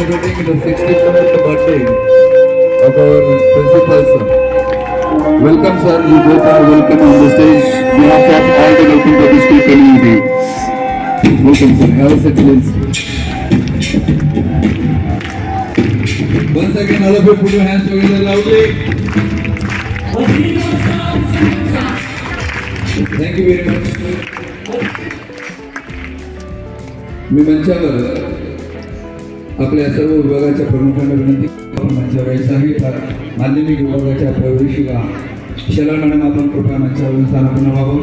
celebrating the 67th birthday of our principal sir. Welcome sir, you both are welcome on the stage. We have got all the welcome to the school community. Welcome sir, have a seat please. Once again, all of you put your hands together loudly. Thank you very much. मी मंचावर आपल्या सर्व विभागाच्या प्रमुखांना विनंती आपण मंचावर यायचं आहे माध्यमिक विभागाच्या प्रवेशिका शला मॅडम आपण कृपया मंचावरून स्थानापन्न व्हावं.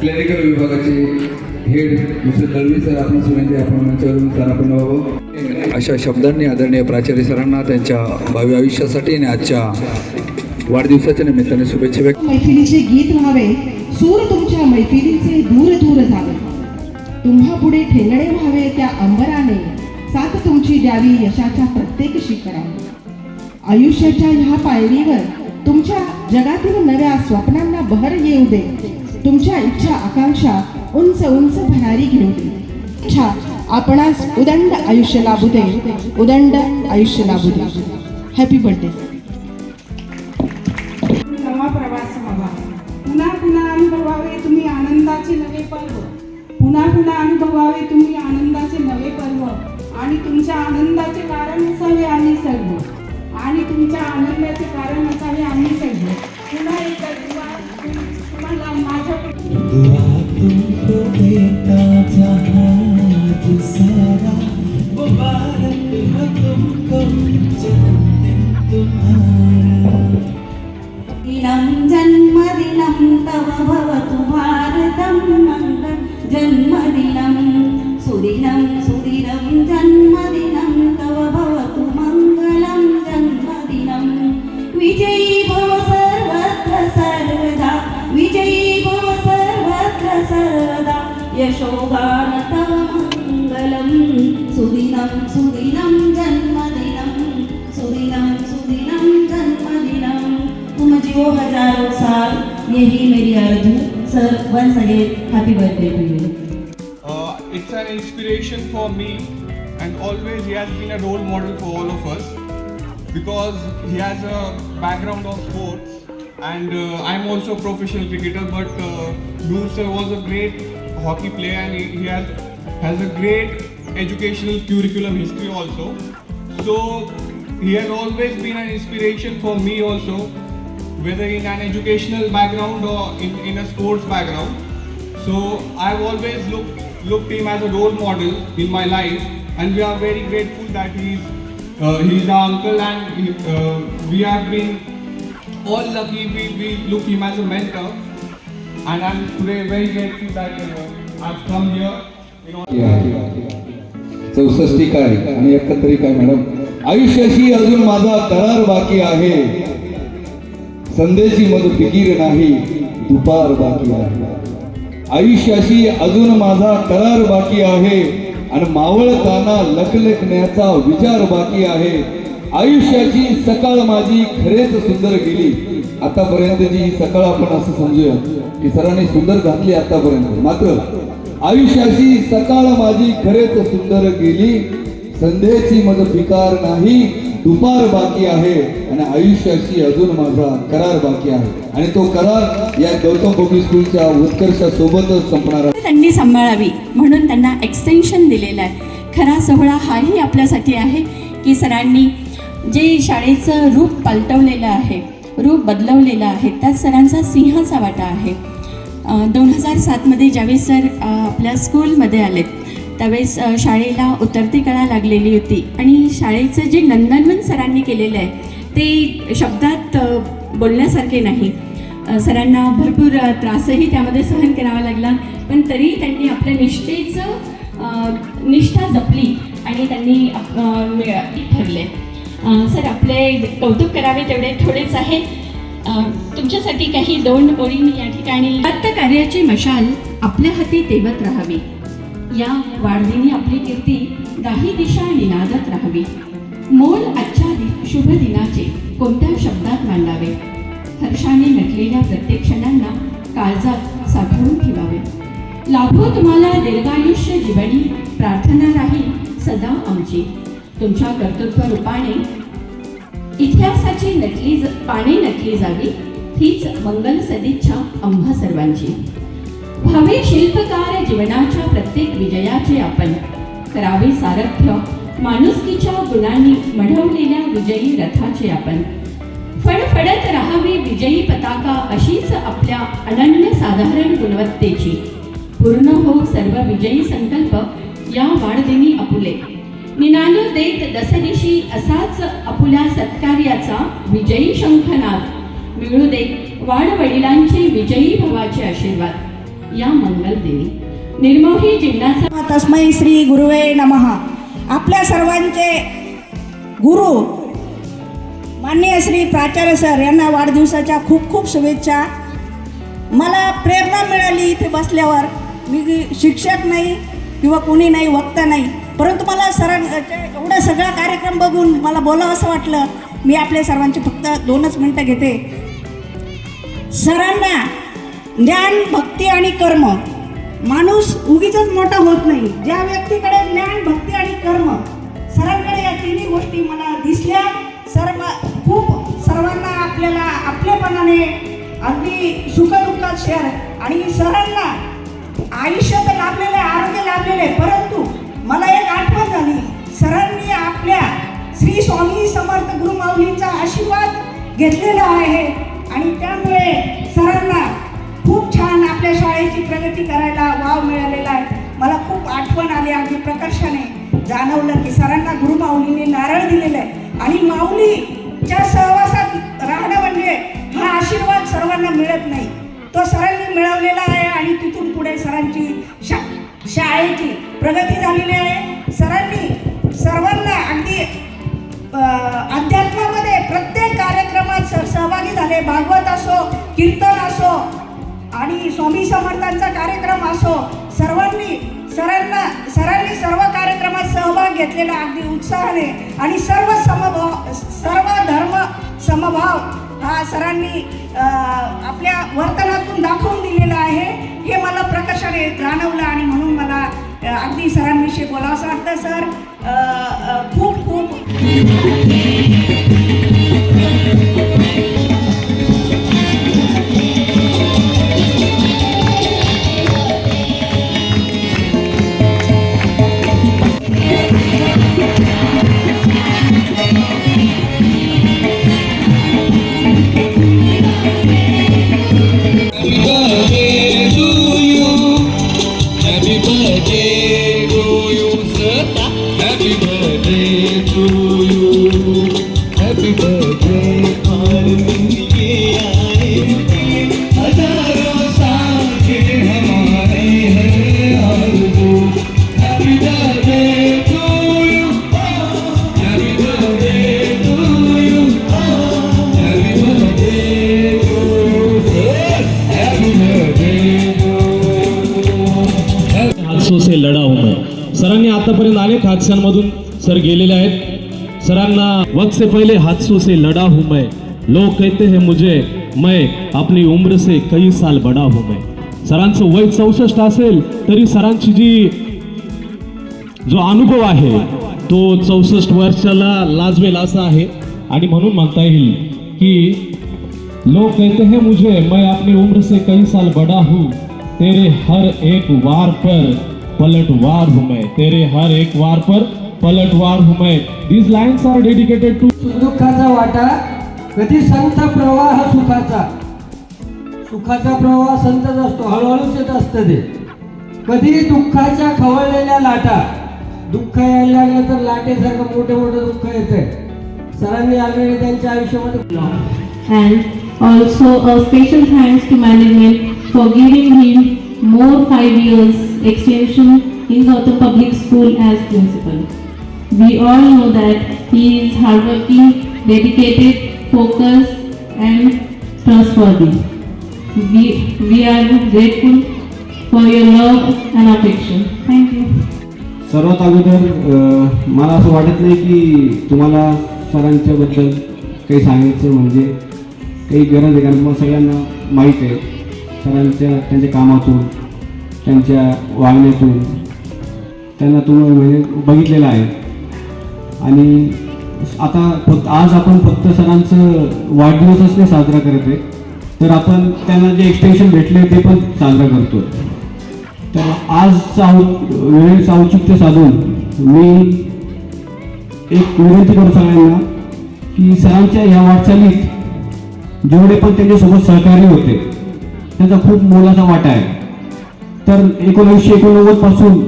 क्लिनिकल विभागाचे हेड मिस्टर दळवी सर आपण विनंती आपण मंचावरून स्थानापन्न व्हावं. अशा शब्दांनी आदरणीय प्राचार्य सरांना त्यांच्या भावी आयुष्यासाठी आणि आजच्या वाढदिवसाच्या निमित्ताने शुभेच्छा व्यक्त मैफिलीचे गीत व्हावे. सूर तुमच्या मैफिलीचे दूर दूर जावे. तुम्हा पुढे ठेंगणे व्हावे त्या अंबराने. साथ तुमची द्यावी यशाच्या प्रत्येक शिखराने. आयुष्याच्या ह्या पायरीवर तुमच्या जगातील नव्या स्वप्नांना बहर येऊ दे. तुमच्या इच्छा आकांक्षा उंच उंच भरारी घेऊ दे. इच्छा आपणास उदंड आयुष्य लाभू दे. उदंड आयुष्य लाभू दे. हॅपी बर्थडे नवा प्रवास हवा. पुन्हा पुन्हा अनुभवावे तुम्ही आनंदाचे नवे पर्व पुन्हा पुन्हा अनुभवावे तुम्ही आनंदाचे नवे पर्व आणि तुमच्या आनंदाचे कारण असावे आम्ही सर्व. आणि तुमच्या आनंदाचे कारण असावे आम्ही सर्व. पुन्हा एकदा दुआ तुम्हाला माझ्या जन्मदिन जन्मदिनं तव भवतु भारतं मङ्गल जन्मदिनं सुदिनं सुदिनं जन्मदिनं तव भवतु मङ्गलं जन्मदिनं। विजयी भव सर्वत्र सर्वदा विजयी भव सर्वत्र सर्वदा यशोगान तव मङ्गलं सुदिनं सुदिनं जन्मदिनं सुदिनं सुदिनं जन्मदिनं। तुम जियो हजारो साल यही मेरी Arju Sir, once again, happy birthday to you. Uh, it's an inspiration for me, and always he has been a role model for all of us because he has a background of sports. And uh, I'm also a professional cricketer, but uh, sir was a great hockey player, and he, he has has a great educational curriculum history also. So he has always been an inspiration for me also whether in an educational background or in, in a sports background. So I've always looked looked him as a role model in my life, and we are very grateful that he's uh, he's our uncle, and he, uh, we have been all lucky. We, we look him as a mentor, and I'm today very grateful that you know, I've come here. You know. Yeah, yeah, yeah. चौसष्टी काय आणि एकत्री काय madam आयुष्याशी अजून माझा करार बाकी आहे संध्याची मध फिकीर नाही दुपार बाकी आहे. आयुष्याशी अजून माझा करार बाकी आहे आणि मावळताना लखलखण्याचा विचार बाकी आहे. आयुष्याची सकाळ माझी खरेच सुंदर गेली. आतापर्यंतची ही सकाळ आपण असं समजूया की सरांनी सुंदर घातली आतापर्यंत. मात्र आयुष्याची सकाळ माझी खरेच सुंदर गेली. संध्येची मज फिकार नाही दुपार बाकी आहे आणि आयुष्याशी अजून माझा करार बाकी आहे. आणि तो करार या गौतम पब्लिक स्कूलच्या उत्कर्षासोबतच संपणार आहे. त्यांनी सांभाळावी म्हणून त्यांना एक्सटेन्शन दिलेलं आहे. खरा सोहळा हाही आपल्यासाठी आहे की सरांनी जे शाळेचं रूप पालटवलेलं आहे रूप बदलवलेलं आहे त्यात सरांचा सिंहाचा वाटा आहे. दोन हजार सातमध्ये ज्यावेळी सर आपल्या स्कूलमध्ये आलेत त्यावेळेस शाळेला उतरती कळा लागलेली होती. आणि शाळेचं जे नंदनवन सरांनी केलेलं आहे ते शब्दात बोलण्यासारखे नाही. सरांना भरपूर त्रासही त्यामध्ये सहन करावा लागला. पण तरी त्यांनी आपल्या निष्ठेचं निष्ठा जपली आणि त्यांनी ठरले. सर आपले कौतुक करावे तेवढे थोडेच आहे. तुमच्यासाठी काही दोन ओळी मी या ठिकाणी दत्त कार्याची मशाल आपल्या हाती तेवत राहावी. या वाढदिनी आपली कीर्ती दाही दिशा निनादत राहावी. मोल आजच्या दि- शुभ दिनाचे कोणत्या शब्दात मांडावे? हर्षाने नटलेल्या प्रत्येक क्षणांना काळजात साठवून ठेवावे. लाभो तुम्हाला दीर्घायुष्य जीवनी प्रार्थना राहील सदा आमची. तुमच्या कर्तृत्व रूपाने इतिहासाची नटली पाने नटली जावी हीच मंगल सदिच्छा आम्हा सर्वांची. हवे शिल्पकार जीवनाच्या प्रत्येक विजयाचे आपण. करावे सारथ्य माणुसकीच्या गुणांनी मढवलेल्या विजयी रथाचे आपण. फडफडत राहावी विजयी पताका अशीच आपल्या अनन्य साधारण गुणवत्तेची. पूर्ण हो सर्व विजयी संकल्प या वाढदिनी अपुले. निनाद देत दसदिशी असाच अपुल्या सत्कार्याचा विजयी शंखनाद. मिळू दे वाडवडिलांचे विजयी भवाचे आशीर्वाद. या मंगल देवी. निर्मोही जीवनाचा तस्मै श्री गुरुवे नमः. आपल्या सर्वांचे गुरु माननीय श्री प्राचार्य सर यांना वाढदिवसाच्या खूप खूप शुभेच्छा. मला प्रेरणा मिळाली इथे बसल्यावर. मी शिक्षक नाही किंवा कोणी नाही वक्ता नाही. परंतु मला सरां एवढा सगळा कार्यक्रम बघून मला बोलावं असं वाटलं. मी आपल्या सर्वांचे फक्त दोनच मिनटं घेते. सरांना ज्ञान भक्ती आणि कर्म. माणूस उगीच मोठा होत नाही. ज्या व्यक्तीकडे ज्ञान भक्ती आणि कर्म सरांकडे या तिन्ही गोष्टी मला दिसल्या सर्व खूप सर्वांना आपल्याला आपल्यापणाने अगदी सुखदुःखात शेअर आणि सरांना आयुष्य तर लाभलेलं आहे आरोग्य लाभलेलं आहे परंतु मला एक आठवण झाली. सरांनी आपल्या श्री स्वामी समर्थ गुरुमाऊलींचा आशीर्वाद घेतलेला आहे. आणि त्यामुळे सरांना खूप छान आपल्या शाळेची प्रगती करायला वाव मिळालेला आहे. मला खूप आठवण आली अगदी प्रकर्षाने. जाणवलं की सरांना गुरु माऊलीने नारळ दिलेलं आहे. आणि माऊलीच्या सहवासात राहणं म्हणजे हा आशीर्वाद सर्वांना मिळत नाही. तो सरांनी मिळवलेला आहे आणि तिथून पुढे सरांची शा शाळेची प्रगती झालेली आहे. सरांनी सर्वांना अगदी अध्यात्मामध्ये प्रत्येक कार्यक्रमात सहभागी झाले. भागवत असो कीर्तन असो आणि स्वामी समर्थांचा कार्यक्रम असो सर्वांनी सरांना सरांनी सर्व कार्यक्रमात सहभाग घेतलेला अगदी उत्साहाने आणि सर्व समभाव सर्व धर्म समभाव हा सरांनी आपल्या वर्तनातून दाखवून दिलेला आहे. हे मला प्रकर्षाने जाणवलं आणि म्हणून मला अगदी सरांविषयी बोलावं असं वाटतं सर. खूप खूप हादसों से लढा हूं मैं सरांनी आतापर्यंत अनेक हादस्यांमधून सर गेलेले आहेत. सरांना वक्त से पहिले हादसों से लड़ा हूं मैं लोग कहते हैं मुझे मैं अपनी उम्र से कई साल बडा हूं मैं सरांचं वय चौसष्ट असेल तरी सरांची जी जो अनुभव आहे तो चौसष्ट वर्षाला लाजवेल असा आहे. आणि म्हणून म्हणता येईल की लोग कहते हैं मुझे मैं अपनी उम्र से कई साल बड़ा हूँ. तेरे हर एक वार पर पलटवार हूँ मैं। तेरे हर एक वार पर पलटवार हूँ मैं। These lines are dedicated to सुखदुःखाचा वाटा कधी संत प्रवाह सुखाचा? सुखाचा प्रवाह संतच असतो हळूहळूच येत असतं ते. कधी दुःखाच्या खवळलेल्या लाटा दुःख यायला लागलं तर लाटेसारखं मोठं मोठं दुःख येतंय. सरांनी ऑलरेडी त्यांच्या आयुष्यामध्ये and also a special thanks to management for giving him more five years extension in Gautam Public School as principal. We all know that he is hardworking, dedicated, focused, and trustworthy. We, we are grateful for your love and affection. Thank you. सर्वात अगोदर मला असं वाटत नाही की तुम्हाला सरांच्याबद्दल काही सांगायचं म्हणजे काही गरज आहे कारण मग सगळ्यांना माहीत आहे सरांच्या त्यांच्या कामातून त्यांच्या वागण्यातून त्यांना तुम्ही म्हणजे बघितलेलं आहे. आणि आता फक्त आज आपण फक्त सरांचं वाढदिवसच नाही साजरा करत आहे. तर आपण त्यांना जे एक्सटेन्शन भेटले ते पण साजरा करतो तर आज साऊ वेळेचं औचित्य साधून मी एक विनंती करू सगळ्यांना की सरांच्या ह्या वाटचालीत जेवढे पण त्यांच्यासोबत सहकार्य होते त्याचा खूप मोलाचा वाटा आहे. तर एकोणीसशे एकोणनव्वदपासून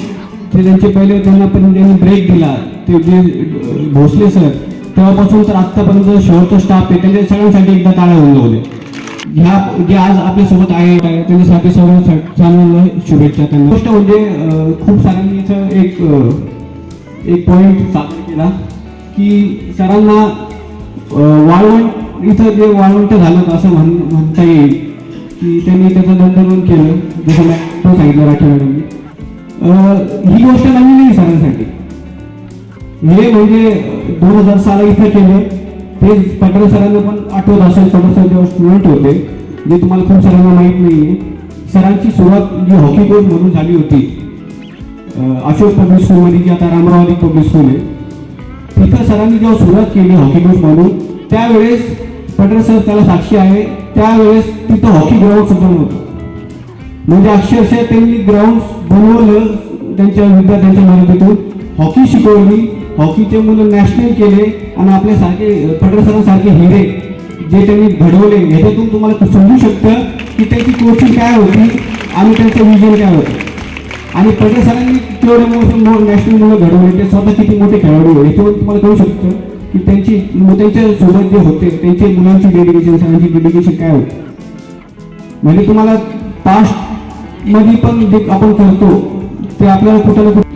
ते त्यांचे पहिले त्यांना पण त्यांनी ब्रेक दिला. ते जे भोसले सर तेव्हापासून तर आत्तापर्यंत शेवटचा स्टाफ आहे. त्यांच्या सगळ्यांसाठी एकदा टाळ्या होऊन लावले ह्या जे आज आपल्यासोबत आहे त्यांच्यासाठी सर्व सर्वांना शुभेच्छा त्यांना. गोष्ट म्हणजे खूप साऱ्यांनी इथं एक एक पॉईंट सादर केला की सरांना वाळवंट इथं जे वाळवंट झालं असं म्हण म्हणता येईल की त्यांनी त्याचं दंडन केलं जसं तो सांगितलं राठी ही गोष्ट नवीन नाही सरांसाठी. हे म्हणजे दोन हजार साला इथं केले. ते पटेल सरांना पण आठवत असेल पटेल सर जेव्हा स्टुडंट होते जे तुम्हाला खूप सरांना माहीत नाही आहे सरांची सुरुवात जी हॉकी कोच म्हणून झाली होती अशोक पब्लिक स्कूलमध्ये जी आता रामरावादी पब्लिक स्कूल आहे. तिथं सरांनी जेव्हा सुरुवात केली हॉकी कोच म्हणून त्यावेळेस पटेल सर त्याला साक्षी आहे. त्यावेळेस तिथं हॉकी ग्राउंड सुद्धा नव्हतं. म्हणजे अक्षरशः त्यांनी ग्राउंड बनवलं त्यांच्या विद्यार्थ्यांच्या मदतीतून. हॉकी शिकवली हॉकीचे मुलं नॅशनल केले आणि आपल्यासारखे पटरसरांसारखे हिरे जे त्यांनी घडवले ह्याच्यातून तुम्हाला समजू शकतं की त्यांची कोचिंग काय होती आणि त्यांचं विजन काय होतं. आणि पटरसरांनी तेवढे मोठे नॅशनल मुलं घडवले ते स्वतः किती मोठे खेळाडू होते तुम्हाला कळू शकतं. की त्यांची त्यांच्यासोबत जे होते त्यांचे मुलांची डेडिकेशन सरांची डेडिकेशन काय होते? म्हणजे तुम्हाला पास्टमध्ये पण जे आपण करतो ते आपल्याला कुठं ना कुठं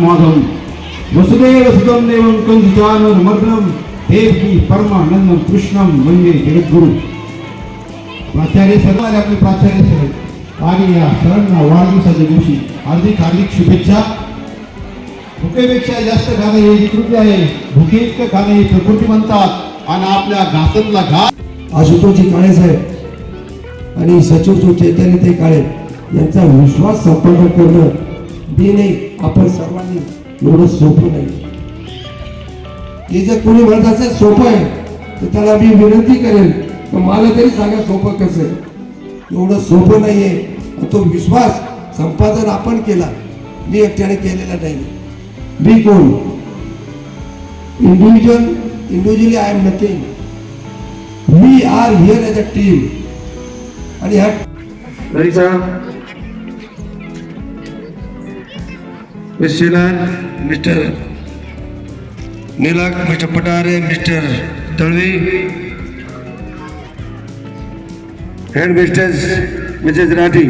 माधव वसुदेव सुतम देवम कंसानन मर्दम देवकी परमानंद कृष्णम म्हणजे जगद्गुरु। प्राचार्य सर्व आले आपले प्राचार्य सर आणि या सरांना वाढदिवसाच्या दिवशी हार्दिक हार्दिक शुभेच्छा. भुकेपेक्षा जास्त खाणं हे विकृती आहे. भुके इतकं खाणं हे प्रकृती म्हणतात. आणि आपल्या घासातला घास. आशुतोषजी काळे साहेब आणि सचिव चैतन्य ते काळे यांचा विश्वास संपादन करणं हे नाही आपण सर्वांनी एवढं सोपं नाही. हे जर कोणी म्हणत असेल सोपं आहे तर त्याला मी विनंती करेन तर मला तरी सांगा सोपं कसं आहे. एवढं सोपं नाही आहे तो विश्वास संपादन आपण केला मी एकट्याने केलेला नाही मी कोण? Individual individually I am nothing we are here as a team आणि ह्या mister Nilak mister Patare mister Dalvi head misters Mrs Rathi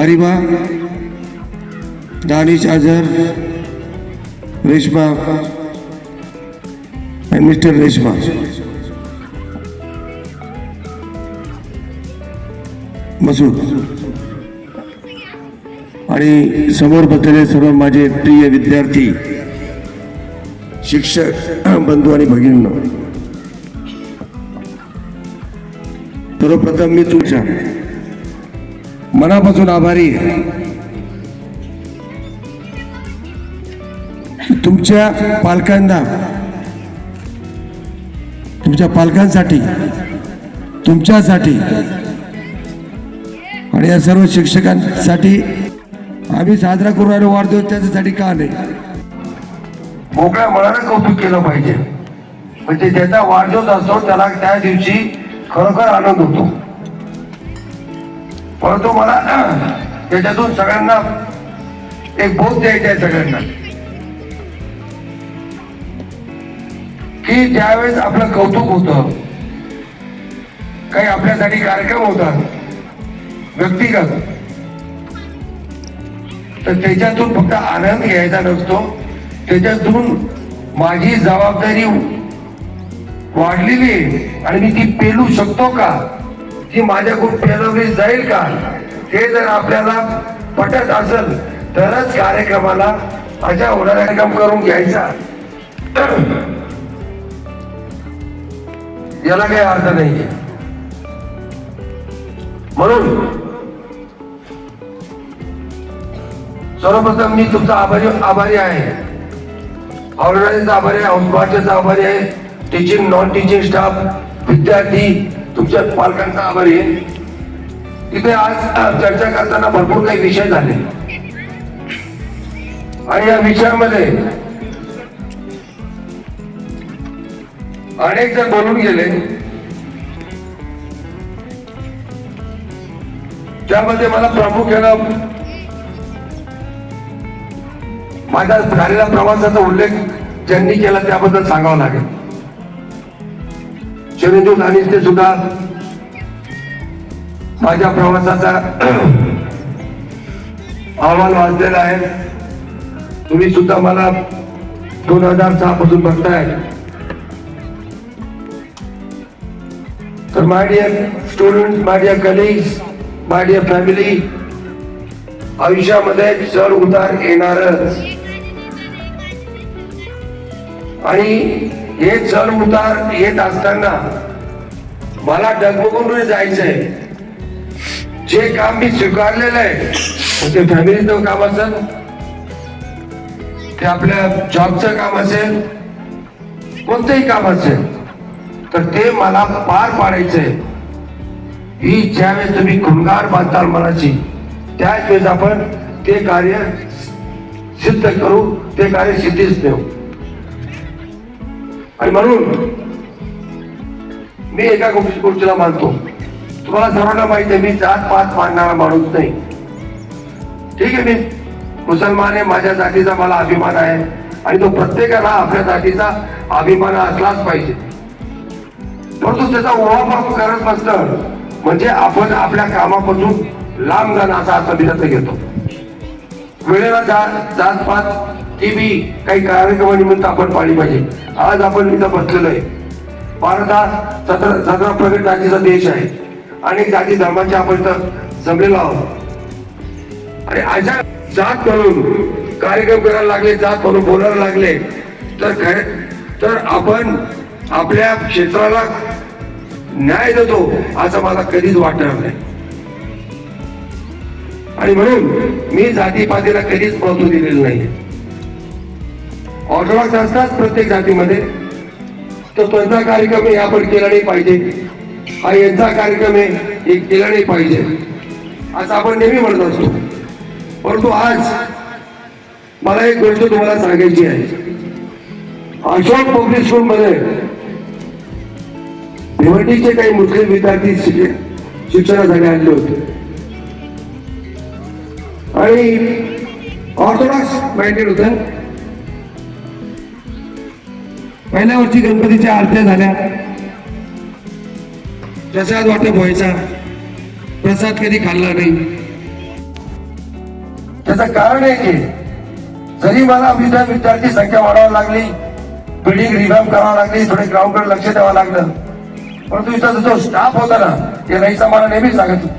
Ariba Danish Azhar Reshma and mister Reshma. Masood. आणि समोर बसलेले सर्व माझे प्रिय विद्यार्थी शिक्षक बंधू आणि भगिनींनो. सर्वप्रथम मी तुमच्या मनापासून आभारी तुमच्या पालकांना तुमच्या पालकांसाठी तुमच्यासाठी आणि या सर्व शिक्षकांसाठी आम्ही साजरा करू राहिलो वाढदिवस त्याच्यासाठी का नाही? मोकळ्या मनानं कौतुक केलं पाहिजे. म्हणजे ज्याचा वाढदिवस असतो त्याला त्या दिवशी खरोखर आनंद होतो. परंतु मला त्याच्यातून सगळ्यांना एक बोध द्यायचा आहे सगळ्यांना. की ज्यावेळेस आपलं कौतुक होतं काही आपल्यासाठी कार्यक्रम होतात व्यक्तिगत तर त्याच्यातून फक्त आनंद घ्यायचा नसतो. त्याच्यातून माझी जबाबदारी वाढलेली आहे. आणि मी ती पेलू शकतो का? ती माझ्याकडून पेलवली जाईल का? हे जर आपल्याला पटत असेल तरच कार्यक्रमाला अशा होणारा कार्यक्रम करून घ्यायचा. याला काही अर्थ नाहीये. म्हणून सर्वप्रथम मी तुमचा आभारी आभारी आहे. ऑर्गनायझरचा आभारी आहे औस्मार्टचा आभारी आहे टीचिंग नॉन टीचिंग स्टाफ विद्यार्थी तुमच्या पालकांचा आभारी आहे. तिथे आज चर्चा करताना भरपूर काही विषय झाले. आणि या विषयामध्ये अनेक जण बोलून गेले. त्यामध्ये मला प्रामुख्यानं माझ्या झालेल्या प्रवासाचा उल्लेख ज्यांनी केला त्याबद्दल सांगावं लागेल. चिरंजीव दानिशने सुद्धा माझ्या प्रवासाचा अहवाल वाचलेला आहे. तुम्ही सुद्धा मला दोन हजार सहा पासून बघताय. तर my dear student my dear colleagues my dear family आयुष्यामध्ये चढ उतार येणारच. आणि हे चढ उतार येत असताना मला डगमगून जायचंय. जे काम मी स्वीकारलेलं आहे म्हणजे ते फॅमिलीचं काम असेल ते आपल्या जॉबचं काम असेल कोणतंही काम असेल तर ते मला पार पाडायचंय. ही ज्यावेळेस तुम्ही खुणगार बांधताल मनाची त्याच वेळेस आपण ते कार्य सिद्ध करू ते कार्य सिद्धीच देऊ आणि म्हणून मी एका गोष्टीला मानतो तुम्हाला सर्वांना माहिती आहे मी जात पात मानणारा माणूस नाही. ठीक आहे मी मुसलमान आहे माझ्या जातीचा मला अभिमान आहे आणि तो प्रत्येकाला आपल्या जातीचा अभिमान असलाच पाहिजे. परंतु त्याचा ओवापाप करत बसणं म्हणजे आपण आपल्या कामापासून लांब जाणं असा अर्थ घेतो. वेळेला जात जात पात ती बी काही कार्यक्रमानिमित्त आपण पाळली पाहिजे. आज आपण इथं बसलेलो आहे. भारत हा सतरा सतरा प्रगत जातीचा देश आहे. अनेक जाती धर्माचे आपण इथं जमलेलो आहोत. आणि अशा जात म्हणून कार्यक्रम करायला लागले जात म्हणून बोलायला लागले तर खरे तर आपण आपल्या क्षेत्राला न्याय देतो असं मला कधीच वाटणार नाही. आणि म्हणून मी जातीपातीला कधीच महत्त्व दिलेलं नाही ऑर्थोडॉक्स असतात प्रत्येक जातीमध्ये. तर त्यांचा कार्यक्रम हे आपण केला नाही पाहिजे. हा यांचा कार्यक्रम आहे हे केला नाही पाहिजे. असं आपण नेहमी म्हणत असतो. परंतु आज मला एक गोष्ट तुम्हाला सांगायची आहे. अशोक पब्लिक स्कूल मध्ये भिवंडीचे काही मुस्लिम विद्यार्थी शिक्षणासाठी आणले होते. आणि ऑर्थोडॉक्स माइंडेड होत. पहिल्या वर्षी गणपतीच्या आरत्या झाल्या. प्रसाद वाटप व्हायचा. प्रसाद कधी खाल्ला नाही. त्याचं कारण आहे की जरी मला विद्या विद्यार्थी संख्या वाढावी लागली बिल्डिंग रिफॉर्म करावं लागली थोडे ग्राउंडकडे लक्ष द्यावं लागलं परंतु इथं जो स्टाफ होता ना ते रईचा मला नेहमी सांगत होते.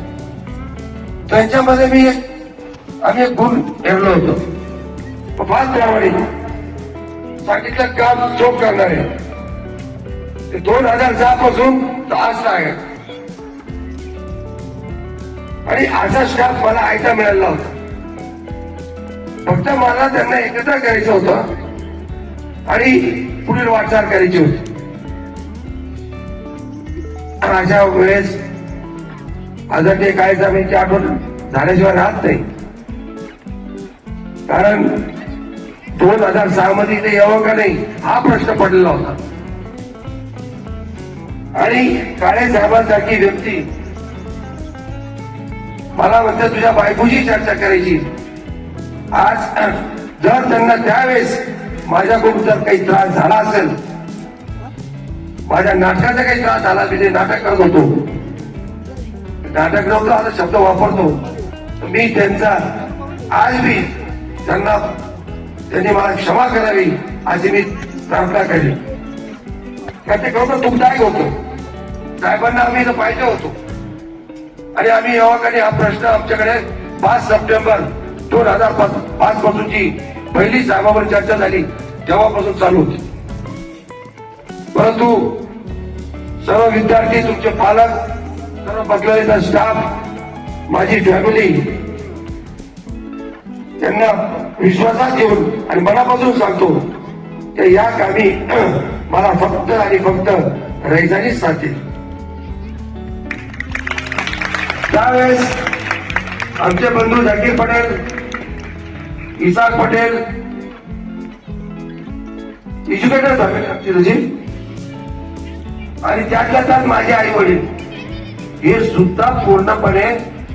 त्यांच्यामध्ये मी एक आम्ही एक गुण ठेवलो होतो. फार त्यावेळी सांगितलं काम चोख आहे ते दोन हजार सहा पासून आज आहे. आणि असा स्टाफ मला ऐका मिळाला होता फक्त मला त्यांना एकत्र करायचं होतं. आणि पुढील वाटचाल करायची होती. अशा वेळेस आता ते काय जमिनीची आठवण झाल्याशिवाय राहत नाही. कारण दोन हजार सहा मध्ये इथे यावं का नाही हा प्रश्न पडलेला होता. आणि काळे साहेबांसारखी व्यक्ती मला म्हणतात तुझ्या बायकोशी चर्चा करायची. आज जर त्यांना त्यावेळेस माझ्याकडून जर काही त्रास झाला असेल माझ्या नाटकाचा काही त्रास झाला मी नाटक करत होतो. नाटक नव्हतं असा शब्द वापरतो. मी त्यांचा आज मी त्यांना त्यांनी मला क्षमा करावी अशी मी प्रार्थना केली. कारण ते खरोखर दुःखदायक होतं. साहेबांना आम्ही इथं पाहिजे होतो. आणि आम्ही यावाकडे हा प्रश्न आमच्याकडे पाच सप्टेंबर दोन हजार पाच पासूनची पहिली साहेबावर चर्चा झाली तेव्हापासून चालू होती. परंतु सर्व विद्यार्थी तुमचे पालक सर्व बदललेला स्टाफ माझी फॅमिली त्यांना विश्वासात घेऊन आणि मनापासून सांगतो की या कामी मला फक्त आणि फक्त रैजानीच साधतील त्यावेळेस आमचे बंधू झाकीर पटेल इसाक पटेल एज्युकेटेड झाले आमची आणि त्यातल्या त्यात माझे आई वडील हे सुद्धा पूर्णपणे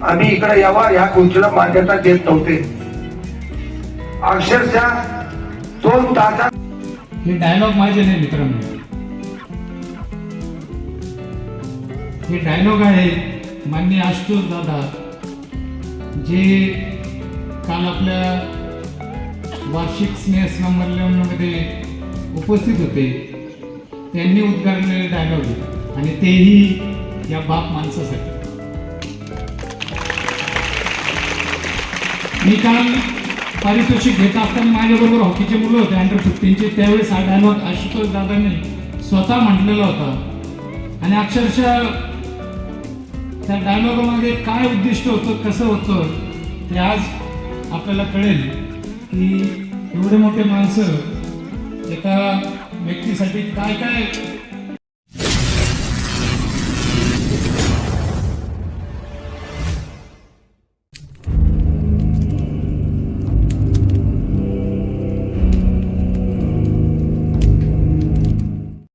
आम्ही इकडे यावा या गोष्टीला मान्यता देत नव्हते. अक्षरशः दोन तासात हे डायलॉग माझे नाही मित्रांनो. हे डायलॉग आहे मान्य आशुतोष दादा जे काल आपल्या वार्षिक स्नेहसंमेलनामध्ये उपस्थित होते. त्यांनी उद्गारलेले डायलॉग आणि तेही या बाप माणसासाठी. मी काल पारितोषिक घेत असताना माझ्याबरोबर हॉकीचे मुलं होते अंडर फिफ्टीनचे त्यावेळेस हा डायलॉग आशुतोष दादांनी स्वतः म्हटलेला होता. आणि अक्षरशः त्या डायलॉगमध्ये काय उद्दिष्ट होतं कसं होतं ते आज आपल्याला कळेल की एवढे मोठे माणसं एका व्यक्तीसाठी काय काय